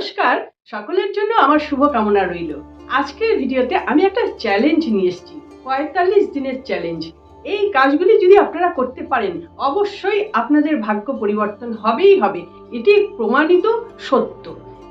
নমস্কার, সকলের জন্য আমার শুভ কামনা রইল। আজকের ভিডিওতে আমি একটা চ্যালেঞ্জ নিয়ে এসেছি, পঁয়তাল্লিশ দিনের চ্যালেঞ্জ এই কাজগুলি যদি আপনারা করতে পারেন, অবশ্যই আপনাদের ভাগ্য পরিবর্তন হবেই হবে। এটি প্রমাণিত সত্য।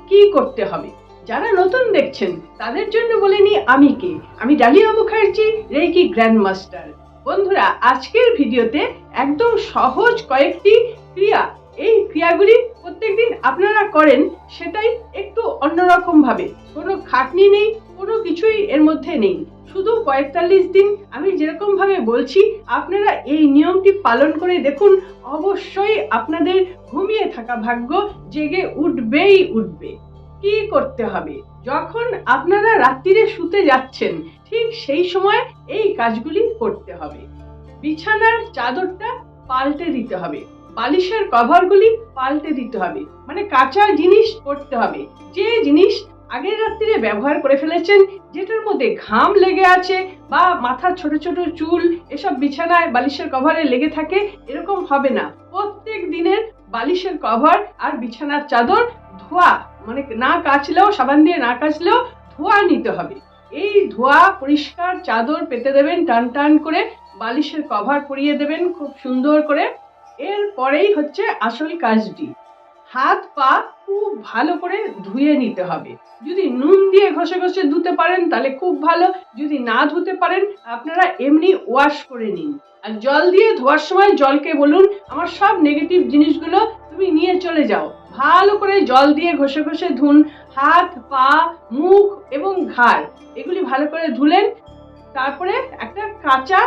কি করতে হবে? যারা নতুন দেখছেন, তাদের জন্য বলে নি আমি কে? আমি Dalia Mukherjee reiki grand master বন্ধুরা, আজকের ভিডিওতে একদম সহজ কয়েকটি ক্রিয়া। এই ক্রিয়াগুলি প্রত্যেকদিন আপনারা করেন সেটাই একটু অন্যরকম ভাবে কোনো খাটনি নেই, কোনো কিছুই এর মধ্যে নেই। শুধু পঁয়তাল্লিশ দিন আমি যেরকম ভাবে বলছি, আপনারা এই নিয়মটি পালন করে দেখুন, অবশ্যই আপনাদের ঘুমিয়ে থাকা ভাগ্য জেগে উঠবেই উঠবে। কি করতে হবে? যখন আপনারা রাত্রিরে শুতে যাচ্ছেন, ঠিক সেই সময় এই কাজগুলি করতে হবে। বিছানার চাদরটা পাল্টে দিতে হবে। বালিশের কভারগুলি পাল্টে দিতে হবে। মানে কাঁচা জিনিস করতে হবে। যে জিনিস আগের রাত্রিরে ব্যবহার করে ফেলেছেন, যেটার মধ্যে ঘাম লেগে আছে বা মাথার ছোট ছোট চুল, এসব বিছানায় বালিশের কভারে লেগে থাকে, এরকম হবে না। প্রত্যেক দিনের বালিশের কভার আর বিছানার চাদর, ধোয়া মানে না কাচলেও, সাবান দিয়ে না কাচলেও ধোয়া নিতে হবে। এই ধোয়া, পরিষ্কার চাদর পেতে দেবেন, টান টান করে বালিশের কভার পরিয়ে দেবেন, খুব সুন্দর করে। এরপরেই হচ্ছে আসল কাজটি। হাত পা খুব ভালো করে ধুয়ে নিতে হবে। যদি নুন দিয়ে ঘষে ঘষে ধুতে পারেন তাহলে খুব ভালো। যদি না ধুতে পারেন, আপনারা এমনি ওয়াশ করে নিন। আর জল দিয়ে ধোয়ার সময় জলকে বলুন, আমার সব নেগেটিভ জিনিসগুলো তুমি নিয়ে চলে যাও। ভালো করে জল দিয়ে ঘষে ঘষে ধুন। হাত, পা, মুখ এবং ঘাড়, এগুলি ভালো করে ধুলেন। তারপরে একটা কাঁচা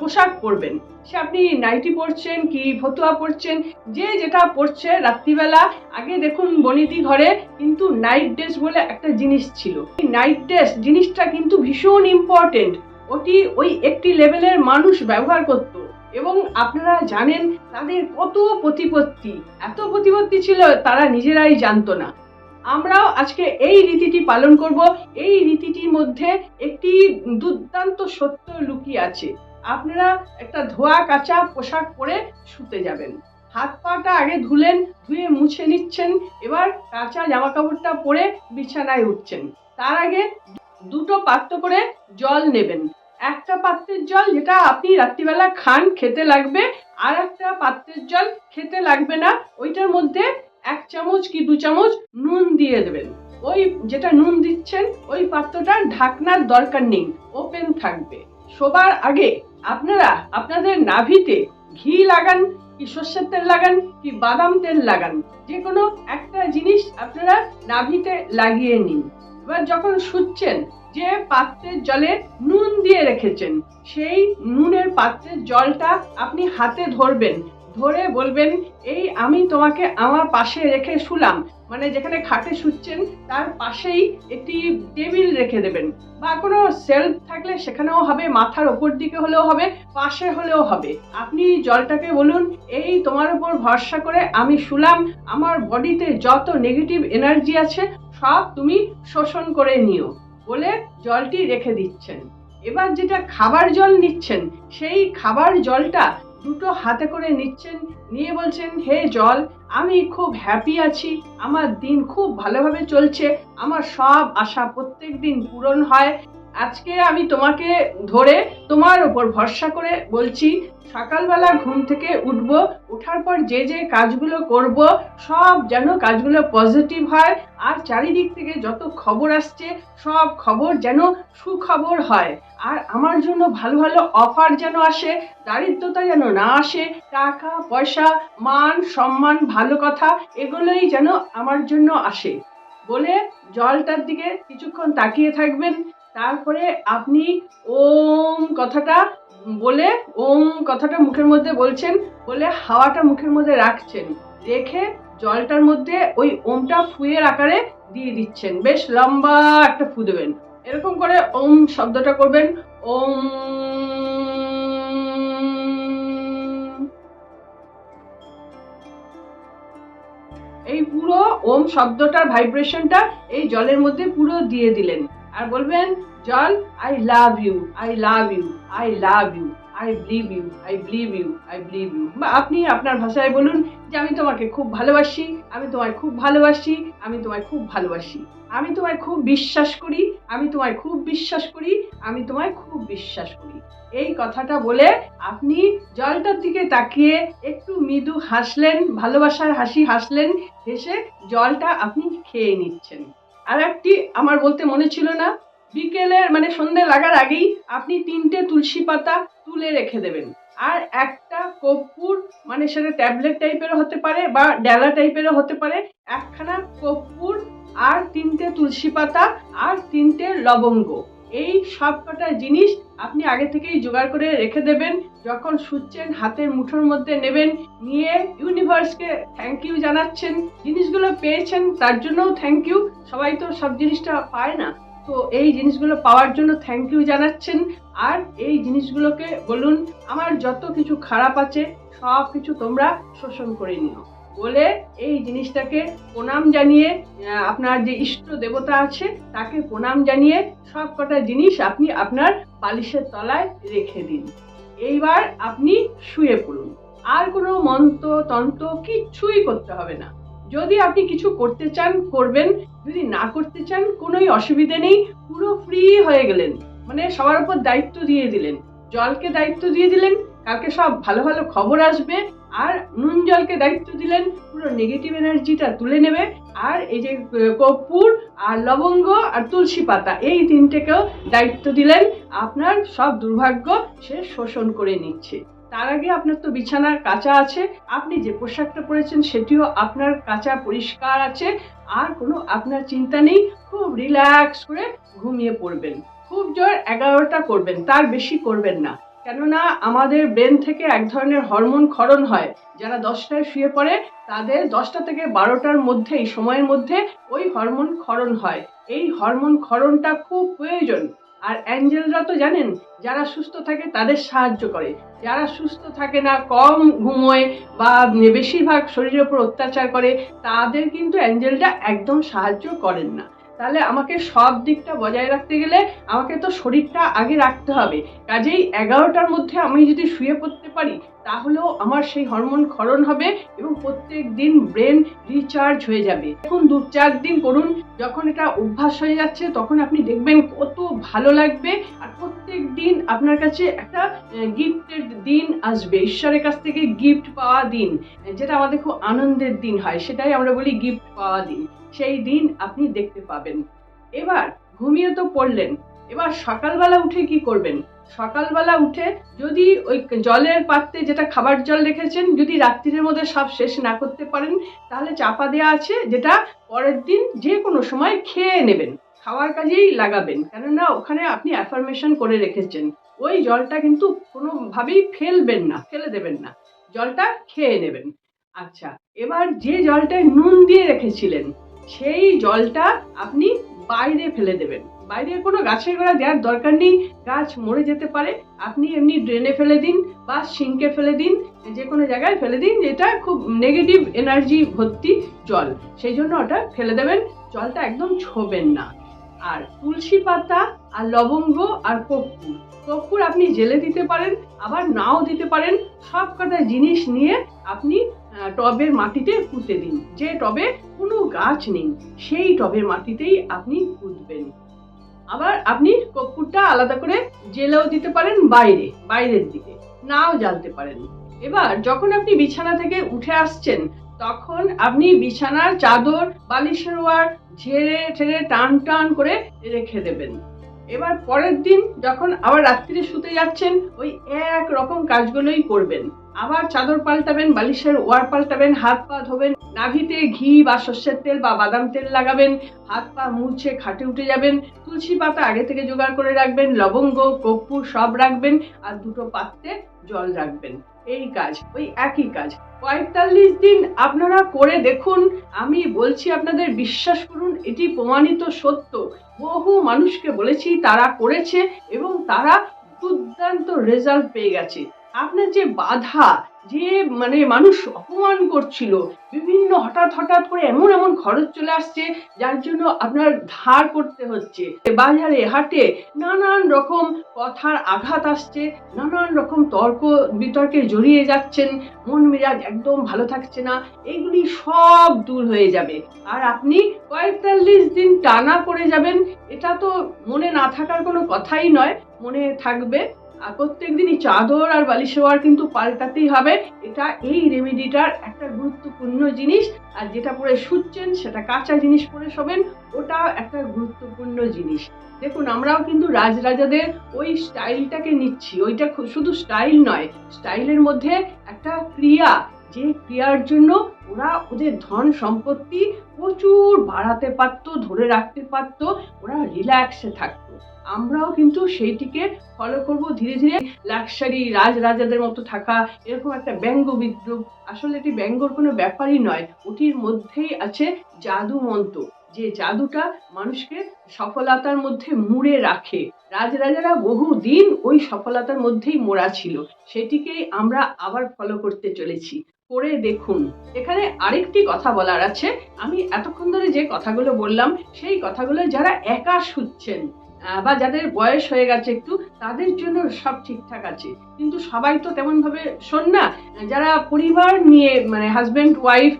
পোশাক পরবেন। সে আপনি নাইটি পরছেন কি ফতুয়া পরছেন, যে যেটা পরছে রাত্রিবেলা, আগে দেখুন বনিদি ঘরে কিন্তু নাইট ড্রেস বলে একটা জিনিস ছিল। নাইট ড্রেস জিনিসটা কিন্তু ভীষণ ইম্পর্টেন্ট ওটি ওই একটি লেভেলের মানুষ ব্যবহার করত। এবং আপনারা জানেন তাদের কত প্রতিপত্তি। এত প্রতিপত্তি ছিল তারা নিজেরাই জানতো না। আমরাও আজকে এই রীতিটি পালন করব। এই রীতিটির মধ্যে একটি দুর্দান্ত সত্য লুকিয়ে আছে। আপনারা একটা ধোয়া কাঁচা পোশাক পরে শুতে যাবেন। হাত পাটা আগে ধুলেন, ধুয়ে মুছে নিচ্ছেন, এবার কাঁচা জামা কাপড়টা পরে বিছানায় উঠছেন। তার আগে দুটো পাত্র করে জল নেবেন। একটা পাত্রের জল যেটা আপনি রাত্রিবেলা খান, খেতে লাগবে, আর একটা পাত্রের জল খেতে লাগবে না, ওইটার মধ্যে এক চামচ কি দু চামচ নুন দিয়ে দেবেন। ওই যেটা নুন দিচ্ছেন, ওই পাত্রটা ঢাকনার দরকার নেই, ওপেন থাকবে। শোবার আগে আপনারা আপনাদের নাভিতে ঘি লাগান, কি সর্ষের তেল লাগান, কি বাদাম তেল লাগান। যে কোনো একটা জিনিস আপনারা নাভিতে লাগিয়ে নিন। এবার যখন শুচ্ছেন, যে পাত্রের জলে নুন দিয়ে রেখেছেন, সেই নুনের পাত্রের জলটা আপনি হাতে ধরবেন। ধরে বলবেন, এই আমি তোমাকে আমার পাশে রেখে শুলাম। মানে যেখানে খাটে শুচ্ছেন, তার পাশেই একটি টেবিল রেখে দেবেন। বা কোনো সেলফ থাকলে সেখানেও হবে, মাথার ওপর দিকে হলেও হবে, পাশে হলেও হবে। আপনি জলটাকে বলুন, এই তোমার উপর ভরসা করে আমি শুলাম, আমার বডিতে যত নেগেটিভ এনার্জি আছে, সব তুমি শোষণ করে নিও। বলে জলটি রেখে দিচ্ছেন। এবার যেটা খাবার জল নিচ্ছেন, সেই খাবার জলটা দুটো হাতে করে নিচ্ছেন, নিয়ে বলছেন, হে জল, আমি খুব হ্যাপি আছি। আমার দিন খুব ভালোভাবে চলছে। আমার সব আশা প্রত্যেক দিন পূরণ হয়। আজকে আমি তোমাকে ধরে তোমার ওপর ভরসা করে বলছি, সকালবেলা ঘুম থেকে উঠবো ওঠার পর যে যে কাজগুলো করব, সব যেন কাজগুলো পজিটিভ হয় আর চারিদিক থেকে যত খবর আসছে, সব খবর যেন সুখবর হয়। আর আমার জন্য ভালো ভালো অফার যেন আসে, দারিদ্রতা যেন না আসে, টাকা, পয়সা, মান, সম্মান, ভালো কথা, এগুলোই যেন আমার জন্য আসে। বলে জলটার দিকে কিছুক্ষণ তাকিয়ে থাকবেন। তারপরে আপনি ওম কথাটা বলে, ওম কথাটা মুখের মধ্যে বলছেন, বলে হাওয়াটা মুখের মধ্যে রাখছেন। রেখে জলটার মধ্যে ওই ওমটা ফুয়ের আকারে দিয়ে দিচ্ছেন। বেশ লম্বা একটা ফু দেবেন। এরকম করে ওম শব্দটা করবেন। ওম এই পুরো ওম শব্দটার ভাইব্রেশনটা এই জলের মধ্যে পুরো দিয়ে দিলেন। আর বলবেন জল I love you I love you I love you I believe you I believe you I believe you বা আপনি আপনার ভাষায় বলুন যে, আমি তোমাকে খুব ভালোবাসি, আমি তোমায় খুব ভালোবাসি, আমি তোমায় খুব ভালোবাসি, আমি তোমায় খুব বিশ্বাস করি, আমি তোমায় খুব বিশ্বাস করি, আমি তোমায় খুব বিশ্বাস করি। এই কথাটা বলে আপনি জলটার দিকে তাকিয়ে একটু মৃদু হাসলেন, ভালোবাসার হাসি হাসলেন, হেসে জলটা আপনি খেয়ে নিচ্ছেন। আর একটি আমার বলতে মনে ছিল না বিকেলের মানে সন্ধে লাগার আগেই আপনি তিনটে তুলসী পাতা তুলে রেখে দেবেন। আর একটা কর্পূর মানে সেটা ট্যাবলেট টাইপেরও হতে পারে বা ডেলা টাইপেরও হতে পারে, একখানা কর্পূর আর তিনটে তুলসী পাতা আর তিনটে লবঙ্গ। এই সব কটা জিনিস আপনি আগে থেকেই জোগাড় করে রেখে দেবেন। যখন শুচ্ছেন হাতের মুঠোর মধ্যে নেবেন, নিয়ে ইউনিভার্সকে থ্যাংক ইউ জানাচ্ছেন। জিনিসগুলো পেয়েছেন, তার জন্যও থ্যাংক ইউ সবাই তো সব জিনিসটা পায় না। তো এই জিনিসগুলো পাওয়ার জন্য থ্যাংক ইউ জানাচ্ছেন। আর এই জিনিসগুলোকে বলুন, আমার যত কিছু খারাপ আছে সব কিছু তোমরা শোষণ করে নিও। বলে এই জিনিসটাকে প্রণাম জানিয়ে আপনার যে ইষ্ট দেবতা আছে, তাকে প্রণাম জানিয়ে সব কটা জিনিস আপনি আপনার বালিশের তলায় রেখে দিন। এইবার আপনি শুয়ে পড়ুন। আর কোনো মন্ত্র, তন্ত্র কিচ্ছুই করতে হবে না। যদি আপনি কিছু করতে চান, করবেন। যদি না করতে চান, কোনোই অসুবিধে নেই। পুরো ফ্রি হয়ে গেলেন। মানে সবার উপর দায়িত্ব দিয়ে দিলেন। জলকে দায়িত্ব দিয়ে দিলেন। কালকে সব ভালো ভালো খবর আসবে আর নুন জলকে দায়িত্ব দিলেন, পুরো নেগেটিভ এনার্জিটা তুলে নেবে। আর এই যে কর্পূর আর লবঙ্গ আর তুলসী পাতা, এই তিনটেকেও দায়িত্ব দিলেন। আপনার সব দুর্ভাগ্য সে শোষণ করে নিচ্ছে। তার আগে আপনার তো বিছানার কাঁচা আছে। আপনি যে পোশাকটা পরেছেন, সেটিও আপনার কাঁচা পরিষ্কার আছে। আর কোনো আপনার চিন্তা নেই, খুব রিল্যাক্স করে ঘুমিয়ে পড়বেন। খুব জোর এগারোটা করবেন, তার বেশি করবেন না। কেননা আমাদের ব্রেন থেকে এক ধরনের হরমোন ক্ষরণ হয়। যারা দশটায় শুয়ে পড়ে, তাদের দশটা থেকে বারোটার মধ্যে, এই সময়ের মধ্যে ওই হরমোন ক্ষরণ হয়। এই হরমোন ক্ষরণটা খুব প্রয়োজন। আর অ্যাঞ্জেলরা তো জানেন, যারা সুস্থ থাকে তাদের সাহায্য করে। যারা সুস্থ থাকে না, কম ঘুমোয় বা বেশিরভাগ শরীরের উপর অত্যাচার করে, তাদের কিন্তু অ্যাঞ্জেলটা একদম সাহায্য করেন না। তাহলে আমাকে সব দিকটা বজায় রাখতে গেলে আমাকে তো শরীরটা আগে রাখতে হবে। কাজেই এগারোটার মধ্যে আমি যদি শুয়ে পড়তে পারি, তাহলেও আমার সেই হরমোন ক্ষরণ হবে এবং প্রত্যেক দিন ব্রেন রিচার্জ হয়ে যাবে। এখন দু চার দিন করুন যখন এটা অভ্যাস হয়ে যাচ্ছে, তখন আপনি দেখবেন কত ভালো লাগবে আর প্রত্যেক দিন আপনার কাছে একটা গিফটের দিন আসবে। ঈশ্বরের কাছ থেকে গিফট পাওয়া দিন, যেটা আমাদের খুব আনন্দের দিন হয়, সেটাই আমরা বলি গিফট পাওয়া দিন। সেই দিন আপনি দেখতে পাবেন। এবার ঘুমিয়ে তো পড়লেন। এবার সকালবেলা উঠে কি করবেন? সকালবেলা উঠে যদি ওই জলের পাত্রে যেটা খাবার জল রেখেছেন, যদি রাত্রির মধ্যে সব শেষ না করতে পারেন, তাহলে চাপা দেওয়া আছে যেটা পরের দিন যে কোনো সময় খেয়ে নেবেন। খাওয়ার কাজেই লাগাবেন। কেননা ওখানে আপনি অ্যাফার্মেশন করে রেখেছেন। ওই জলটা কিন্তু কোনোভাবেই ফেলবেন না, ফেলে দেবেন না। জলটা খেয়ে নেবেন। আচ্ছা এবার যে জলটায় নুন দিয়ে রেখেছিলেন সেই জলটা আপনি বাইরে ফেলে দেবেন। বাইরে কোনো গাছের গোড়া দেওয়ার দরকার নেই। গাছ মরে যেতে পারে। আপনি এমনি ড্রেনে ফেলে দিন বা সিঙ্কে ফেলে দিন। যে কোনো জায়গায় ফেলে দিন। যেটা খুব নেগেটিভ এনার্জি ভর্তি জল। সেই জন্য ওটা ফেলে দেবেন। জলটা একদম ছোবেন না। আর তুলসী পাতা আর লবঙ্গ আর কর্পূর। কর্পূর আপনি জেলে দিতে পারেন, আবার নাও দিতে পারেন। সব কটা জিনিস নিয়ে আপনি টবের মাটিতে পুঁতে দিন। যে টবে কোনো গাছ নেই, সেই টবের মাটিতেই আপনি পুঁতবেন। আবার আপনি কর্পূরটা আলাদা করে জেলেও দিতে পারেন বাইরে, বাইরের দিকে, নাও জ্বালতে পারেন। এবার যখন আপনি বিছানা থেকে উঠে আসছেন, তখন আপনি বিছানার চাদর বালিশের ওয়ার ঝেড়ে ঠেড়ে টান টান করে রেখে দেবেন। এবার পরের দিন যখন আবার রাত্রিরে শুতে যাচ্ছেন, ওই এক রকম কাজগুলোই করবেন। আবার চাদর পাল্টাবেন, বালিশের ওয়ার পাল্টাবেন, হাত পা ধোবেন, নাভিতে ঘি বা সর্ষের তেল বা বাদাম তেল লাগাবেন, হাত পা মুছে খাটে উঠে যাবেন, তুলসী পাতা আগে থেকে জোগাড় করে রাখবেন, লবঙ্গ, কর্পূর সব রাখবেন আর দুটো পাত্রে জল রাখবেন। এই কাজ, ওই একই কাজ। পঁয়তাল্লিশ দিন আপনারা করে দেখুন, আমি বলছি আপনাদের বিশ্বাস করুন, এটি প্রমাণিত সত্য। বহু মানুষকে বলেছি তারা করেছে এবং তারা দুর্দান্ত রেজাল্ট পেয়ে গেছে। আপনার যে বাধা, যে মানে মানুষ অপমান করছিল, বিভিন্ন হঠাৎ হঠাৎ করে এমন এমন খরচ চলে আসছে, যার জন্য আপনার ধার করতে হচ্ছে। বাজারে, হাটে নানান রকম কথার আঘাত আসছে, নানান রকম তর্ক বিতর্কে জড়িয়ে যাচ্ছেন, মন মেজাজ একদম ভালো থাকছে না, এগুলি সব দূর হয়ে যাবে। আর আপনি পঁয়তাল্লিশ দিন টানা করে যাবেন, এটা তো মনে না থাকার কোনো কথাই নয়, মনে থাকবে। আর প্রত্যেক দিনই চাদর আর বালিশ শোয়ার কিন্তু পাল্টাতেই হবে। এটা এই রেমেডিটার একটা গুরুত্বপূর্ণ জিনিস। আর যেটা পরে শুচ্ছেন, সেটা কাঁচা জিনিস পরে শোবেন ওটা একটা গুরুত্বপূর্ণ জিনিস। দেখুন, আমরাও কিন্তু রাজরাজাদের ওই স্টাইলটাকে নিচ্ছি। ওইটা শুধু স্টাইল নয় স্টাইলের মধ্যে একটা ক্রিয়া যে ক্রিয়ার জন্য ওরা ওদের ধন সম্পত্তি প্রচুর বাড়াতে পারতো, ধরে রাখতে পারতো, ওরা রিল্যাক্সে থাকতো। আমরাও কিন্তু সেইটিকে ফলো করব ধীরে ধীরে। লাক্সারি রাজরাজাদের মতো থাকা, এরকম একটা ব্যঙ্গ বিদ্রুপ। আসলে এটি ব্যঙ্গর কোনো ব্যাপারই নয়, ওটির মধ্যেই আছে জাদু মন্ত্র যে জাদুটা মানুষকে সফলতার মধ্যে মুড়ে রাখে। রাজরাজারা বহু দিন ওই সফলতার মধ্যেই মোড়া ছিল, সেটিকেই আমরা আবার ফলো করতে চলেছি। করে দেখুন। এখানে আরেকটি কথা বলার আছে। আমি এতক্ষণ ধরে যে কথাগুলো বললাম, সেই কথাগুলো যারা একা শুচ্ছেন বা যাদের বয়স হয়ে গেছে একটু, তাদের জন্য সব ঠিকঠাক আছে। কিন্তু সবাই তো তেমন ভাবে শোন না, যারা পরিবার নিয়ে মানে হাজবেন্ড ওয়াইফ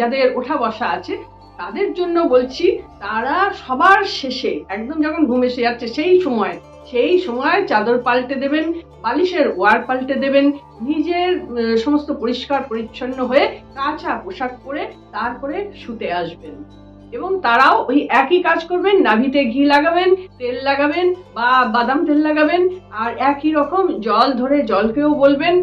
যাদের ওঠা বসা আছে, তাদের জন্য বলছি, তারা সবার শেষে, একদম যখন ঘুম এসে যাচ্ছে, সেই সময় সেই সময় চাদর পাল্টে দেবেন বালিশের ওয়ার পাল্টে দেবেন, নিজের সমস্ত পরিষ্কার পরিচ্ছন্ন হয়ে কাঁচা পোশাক পরে তারপরে শুতে আসবেন। এবং তারাও ওই একই কাজ করবেন, নাভিতে ঘি লাগাবেন, তেল লাগাবেন বা বাদাম তেল লাগাবেন, আর একই রকম জল ধরে জলকেও বলবেন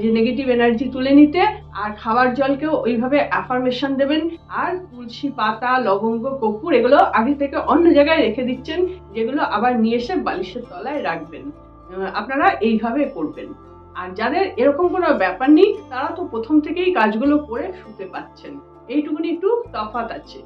যে নেগেটিভ এনার্জি তুলে নিতে, আর খাবার জলকেও ওইভাবে অ্যাফার্মেশন দেবেন, আর তুলসী পাতা, লবঙ্গ, কর্পূর এগুলো আগে থেকে অন্য জায়গায় রেখে দিচ্ছেন, যেগুলো আবার নিয়ে এসে বালিশের তলায় রাখবেন। আপনারা এইভাবে করবেন। আর যাদের এরকম কোনো ব্যাপার নেই, তারা তো প্রথম থেকেই কাজগুলো করে শুতে পাচ্ছেন। এইটুকুনি একটু তফাত আছে।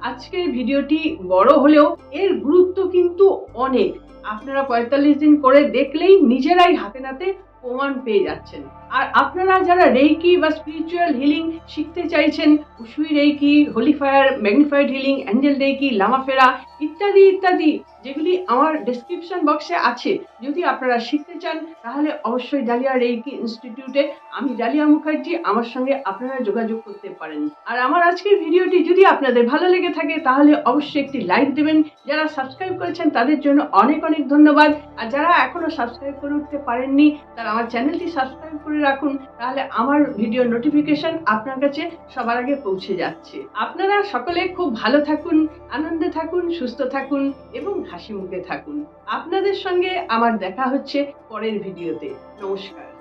আজকের ভিডিওটি বড় হলেও এর গুরুত্ব কিন্তু অনেক। আপনারা পঁয়তাল্লিশ দিন করে দেখলেই নিজেরাই হাতে নাতে প্রমাণ পেয়ে যাচ্ছেন। আর আপনারা যারা রেইকি বা স্পিরিচুয়াল হিলিং শিখতে চাইছেন Usui reiki holy fire magnified healing angel reiki লামাফেরা ইত্যাদি ইত্যাদি, যেগুলি আমার ডেসক্রিপশন বক্সে আছে, যদি আপনারা শিখতে চান, তাহলে অবশ্যই ডালিয়া রেইকি ইনস্টিটিউটে আমি ডালিয়া মুখার্জি আমার সঙ্গে আপনারা যোগাযোগ করতে পারেন। আর আমার আজকের ভিডিওটি যদি আপনাদের ভালো লেগে থাকে, তাহলে অবশ্যই একটি লাইক দেবেন। যারা সাবস্ক্রাইব করেছেন, তাদের জন্য অনেক অনেক ধন্যবাদ। আর যারা এখনও সাবস্ক্রাইব করে উঠতে পারেননি, তারা আমার চ্যানেলটি সাবস্ক্রাইব করে রাখুন, তাহলে আমার ভিডিও নোটিফিকেশন আপনার কাছে সবার আগে পৌঁছে যাচ্ছে। আপনারা সকলে খুব ভালো থাকুন, আনন্দে থাকুন, সুস্থ থাকুন এবং হাসি মুখে থাকুন। আপনাদের সঙ্গে আমার দেখা হচ্ছে পরের ভিডিওতে নমস্কার।